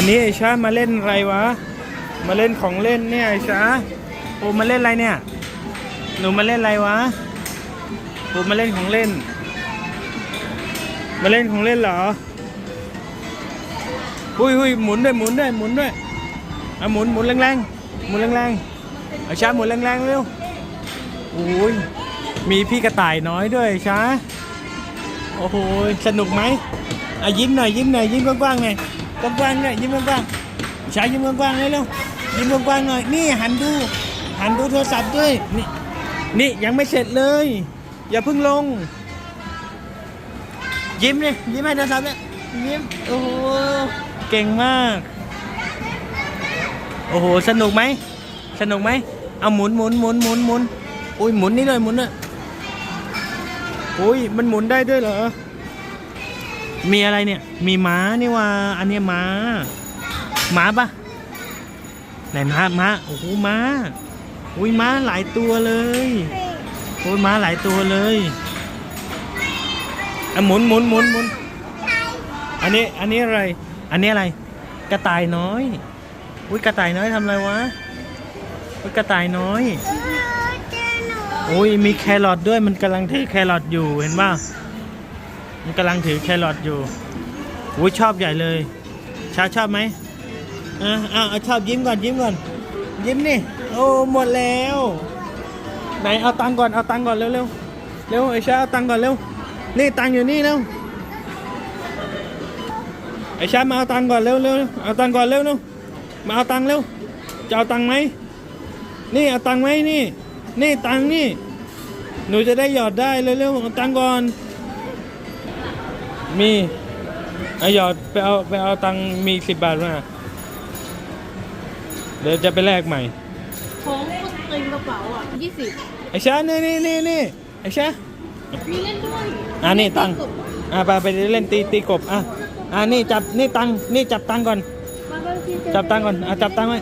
วันนี้ไอ้ชามาเล่นอะไรวะ มาเล่นของเล่นเนี่ยไอ้ชาโอ้มาเล่นอะไรเนี่ย หนูมาเล่นอะไรวะโอ้มาเล่นของเล่น มาเล่นของเล่นเหรอหุยหุยหมุนด้วยหมุนด้วยหมุนด้วยอะหมุนหมุนแรงๆหมุนแรงๆไอ้ชาหมุนแรงๆเร็วโอ้ยมีพี่กระต่ายน้อยด้วยไอ้ชาโอ้โห สนุกไหมอะยิ้มหน่อยยิ้มหน่อยยิ้มกว้างๆหน่อย กว้างๆหน่อยยิ้มกว้างๆชายยิ้มกว้างๆเลยเร็วยิ้มกว้างๆหน่อย นี่หันดู หันดูโทรศัพท์ด้วย นี่ นี่ยังไม่เสร็จเลย อย่าเพิ่งลง ยิ้มเลยยิ้มให้โทรศัพท์เนี่ยยิ้ม โอ้โห เก่งมาก โอ้โห สนุกไหม สนุกไหม เอาหมุนหมุนหมุนหมุนหมุนอุ้ยหมุนนี่เลยหมุนน่ะอุ้ยมันหมุนได้ด้วยเหรอ มีอะไรเนี่ย มีม้านี่ว่า อันเนี้ยม้า ม้าปะไหนม้า ม้า โอ้โห ม้า อุ้ยม้าหลายตัวเลยโอ้ยม้าหลายตัวเลยอะหมุนหมุนหมุนหมุนอันนี้ อันนี้อะไร อันนี้อะไร กระต่ายน้อย อุ้ยกระต่ายน้อยทำอะไรวะ อุ้ยกระต่ายน้อย อุ้ยมีแครอทด้วย มันกำลังถือแครอทอยู่ เห็นป่ะ มันกำลังถือแครอทอยู่อุ้ยชอบใหญ่เลยชาชอบไหมอะอ่าชอบยิ้มก่อนยิ้มก่อน ยิ้มนี่โอ้หมดแล้ว ไหนเอาตังก่อนเอาตังก่อนเร็วเร็วเร็วไอ้ชาเอาตังก่อนเร็วนี่ตังอยู่นี่เร็วไอ้ชามาเอาตังก่อนเร็วเร็วเอาตังก่อนเร็วเร็วมาเอาตังเร็วจะเอาตังไหมนี่เอาตังไหมนี่ นี่ตังนี่ หนูจะได้หยอดได้เร็วเร็วเอาตังก่อน มีไอาหยอดไปเอาไปเอาตังค์มีสิบบาทมาเดี๋ยวจะไปแลกใหม่ ของตึงกระเป๋าอะยี่สิบไอ้ชานี่นี่นี่นี่ไอ้ชามีเล่นด้วยอ่านี่ตังค์อ่าไปไปเล่นตีตีกบอะอ่านี่จับนี่ตังค์นี่จับตังค์ก่อน มาก็ที่จับตังค์ก่อนอะจับตังค์ไว้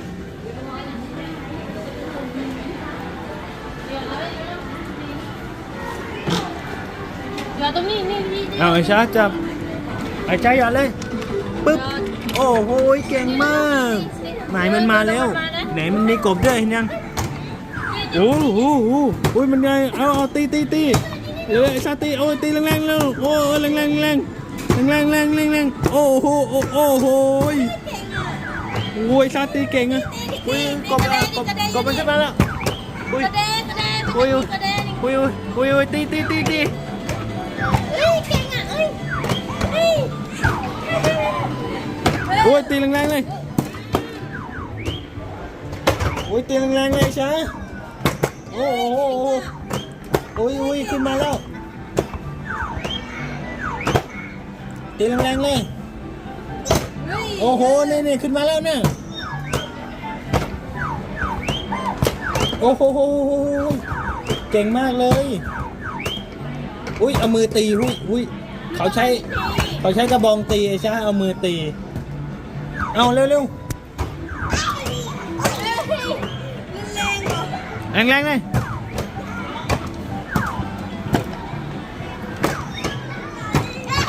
เอาไอ้ชาจับไอ้ใจหยอดเลยปึ๊บโอ้โหเก่งมากไหนมันมาแล้ว ไหนมันมีกบด้วยยังโอ้โหโอ้ยมันไงเอาเอาตีตีตีเร็วไอ้ชาตีโอ้ตีแรงแรงแล้วโอ้แรงแรงแรงแรงแรงแรงแรงโอ้โหโอ้โหโอ้โหโอ้ยชาตีเก่งอะโอ้ยกบกบกบมันขึ้นมาแล้วโอ้ยโอ้ยโอ้ยโอ้ยโอ้ยตีตีตีตี โอ้ยตีแรงๆเลยโอ้ยตีแรงๆเลยช้าโอ้โหโอ้ยโอ้ยขึ้นมาแล้วตีแรงๆเลยเฮ้ยโอ้โหนี่นี่ขึ้นมาแล้วเนี่ยโอ้โหเก่งมากเลยอุ้ยเอามือตีอุ้ยอุ้ยเขาใช้เขาใช้กระบองตีไอ้ช้าเอามือตี đâu lưu lưu anh lên đây.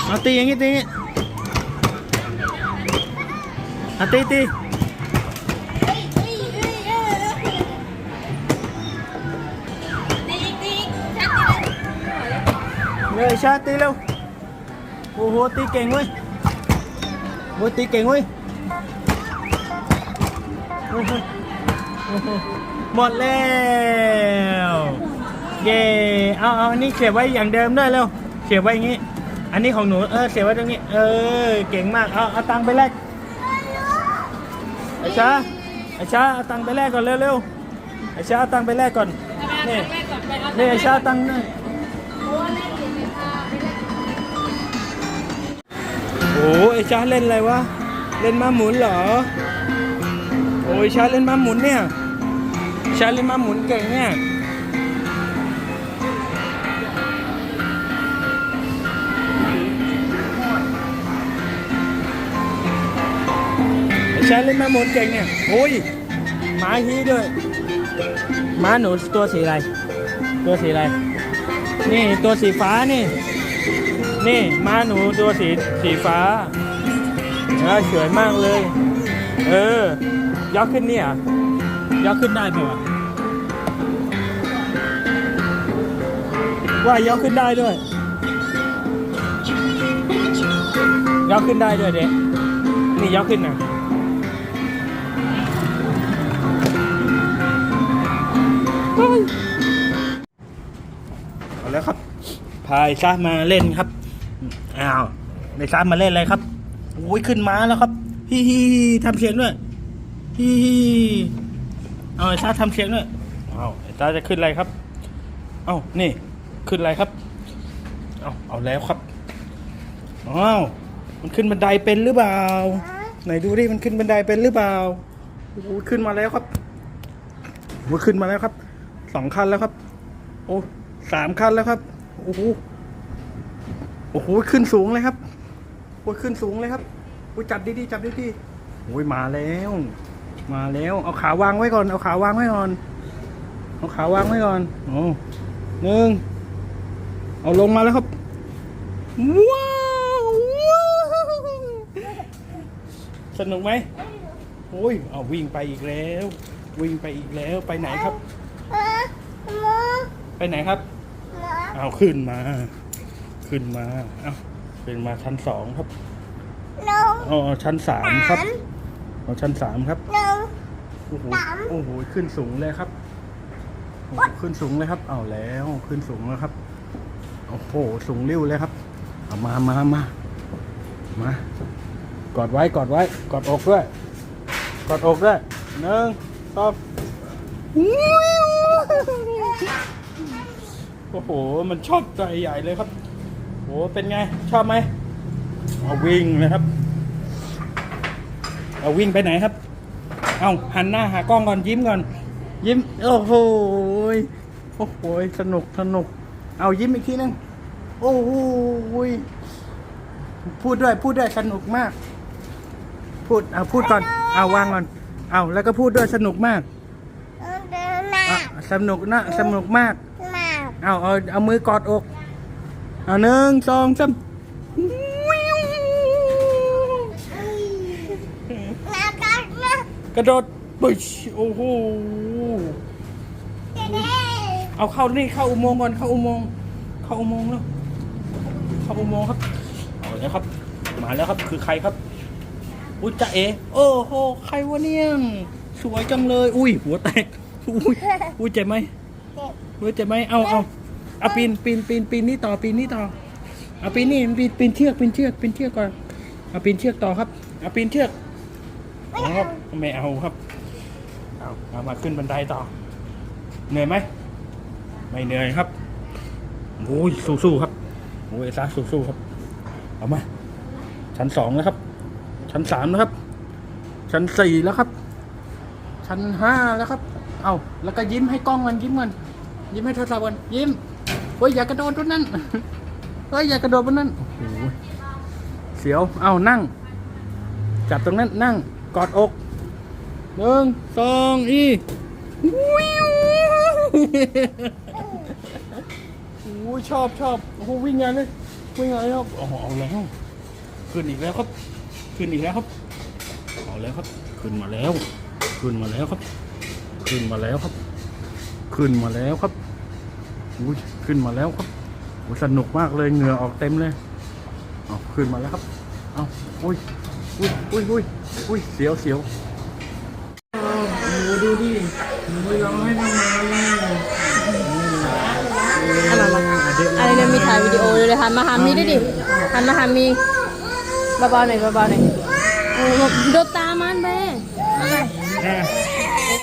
À, tí anh ấy tí à, tí tí. Rồi sao tí luôn hô hô tí kèn ơi. Hô tí kèn ơi. หมดแล้วเย่เอาเอาอันนี้เสียบไว้อย่างเดิมด้วยเร็วเสียบไว้อย่างงี้ อันนี้ของหนูเออเสียบไว้ตรงนี้ เออเก่งมากเอาเอาตังค์ไปแลกไอ้ชาไอ้ชาเอาตังค์ไปแลกก่อนเร็วๆไอ้ชาเอาตังค์ไปแลกก่อนนี่นี่ไอ้ชาเอาตังค์นี่โอ้ยเอ้ไอ้ชาเล่นอะไรวะเล่นม้าหมุนเหรอ โอ้ยชาเล่นมาหมุนเนี่ยชาเล่นมาหมุนเก่งเนี่ยชาเล่นมาหมุนเก่งเนี่ยโอ้ยหมาฮีด้วยม้าหนูตัวสีอะไร ตัวสีอะไร นี่ตัวสีฟ้านี่ นี่ม้าหนูตัวสีสีฟ้าเออสวยมากเลย เออ ยกขึ้นเนี่ยยกขึ้นได้ปะวะว่ายกขึ้นได้ด้วยยกขึ้นได้ด้วยเด็กนี่ยกขึ้นนะเอาแล้วครับพายซ่ามาเล่นครับอ้าวในซ่ามาเล่นอะไรครับโอ้ยขึ้นม้าแล้วครับฮิฮิทำเสียงด้วย ฮิฮิเอาไอ้ซ่าทำเสียงด้วยเอาไอ้ซ่าจะขึ้นอะไรครับ เอานี่ ขึ้นอะไรครับ เอาเอาแล้วครับอ้าวมันขึ้นบันไดเป็นหรือเปล่า ไหนดูดิมันขึ้นบันไดเป็นหรือเปล่าโอ้ขึ้นมาแล้วครับโอ้ขึ้นมาแล้วครับสองขั้นแล้วครับ โอ้สามขั้นแล้วครับโอ้โหโอ้โหขึ้นสูงเลยครับโอ้ขึ้นสูงเลยครับโอ้จับดีๆจับดีๆโอ้ยมาแล้ว มาแล้ว เอาขาวางไว้ก่อน เอาขาวางไว้ก่อน เอาขาวางไว้ก่อนโอ้หนึ่งเอาลงมาแล้วครับว้าวว้าวสนุกไหมโอ้ย เอาวิ่งไปอีกแล้ว วิ่งไปอีกแล้ว ไปไหนครับ ไปไหนครับ เอาขึ้นมา ขึ้นมา เอาขึ้นมาชั้นสองครับ อ๋อ ชั้นสามครับ เอาชั้นสามครับโอ้โหโอ้โหขึ้นสูงเลยครับโอ้โหขึ้นสูงเลยครับ เอาแล้วขึ้นสูงแล้วครับโอ้โหสูงริ้วเลยครับ เอามามามา มากอดไว้กอดไว้กอดอกด้วยกอดอกด้วยหนึ่งสองโอ้โห มันชอบใจใหญ่เลยครับโอ้โหเป็นไงชอบไหมเอาวิ่งเลยครับ เอาวิ่งไปไหนครับ เอาหันหน้าหากล้องก่อนยิ้มก่อน ยิ้ม โอ้โหยโอ้โหยสนุกสนุก เอายิ้มอีกทีนึง โอ้โหยพูดด้วยพูดด้วยสนุกมาก พูดเอาพูดก่อน เอาวางก่อน เอาแล้วก็พูดด้วยสนุกมากอะสนุกนะสนุกมาก เอาเอาเอามือกอดอก เอาหนึ่งสองสาม กระโดดปึ๊ชโอ้โหเอาเข้านี่เข้าอุโมงค์ก่อนเข้าอุโมงค์เข้าอุโมงค์แล้วเข้าอุโมงค์ครับเอาแล้วครับ มาแล้วครับคือใครครับอุ้ยจะเอโอ้โหใครวะเนี่ยสวยจังเลย อุ้ยหัวแตกอุ้ยอุ้ยเจ็บไหมอุ้ยเจ็บไหมเอาเอาเอาปีนปีนปีนปีนนี่ต่อปีนนี่ต่อเอาปีนนี่ปีนปีนเชือกปีนเชือกปีนเชือกก่อนเอาปีนเชือกต่อครับเอาปีนเชือก อ๋อไม่เอาครับเอาเอามาขึ้นบันไดต่อ เหนื่อยไหม ไม่เหนื่อยครับโอ้ยสู้ๆครับโอ้ยซาสู้ๆครับ เอามา ชั้นสองแล้วครับ ชั้นสามแล้วครับ ชั้นสี่แล้วครับ ชั้นห้าแล้วครับ เอาแล้วก็ยิ้มให้กล้องมันยิ้มมันยิ้มให้โทรศัพท์มันยิ้มเฮ้ยอย่ากระโดดตรงนั้นเฮ้ยอย่ากระโดดบนนั้นโอ้โหเสียว เอานั่ง จับตรงนั้นนั่ง กอดอกหนึ่งสองอีวิวโอ้ยชอบชอบโอ้โหวิ่งงานเลยวิ่งงานเลยครับโอ้โหเอาแล้วขึ้นอีกแล้วครับขึ้นอีกแล้วครับเอาแล้วครับ ขึ้นมาแล้ว ขึ้นมาแล้วครับ ขึ้นมาแล้วครับ ขึ้นมาแล้วครับอุ้ยขึ้นมาแล้วครับโอ้ยสนุกมากเลยเหงื่อออกเต็มเลยเอาขึ้นมาแล้วครับเอาอุ้ยอุ้ยอุ้ยอุ้ย อุ้ยเสียวเสียวเอาหนูดูดิหนูร้องให้ทำไมอะไรล่ะอะไรเนี่ยมีถ่ายวิดีโอเลยเลยหันมาหามีด้วยดิหันมาหามีเบาๆหน่อยเบาๆหน่อยโอ้โหโดนตามันไปอะ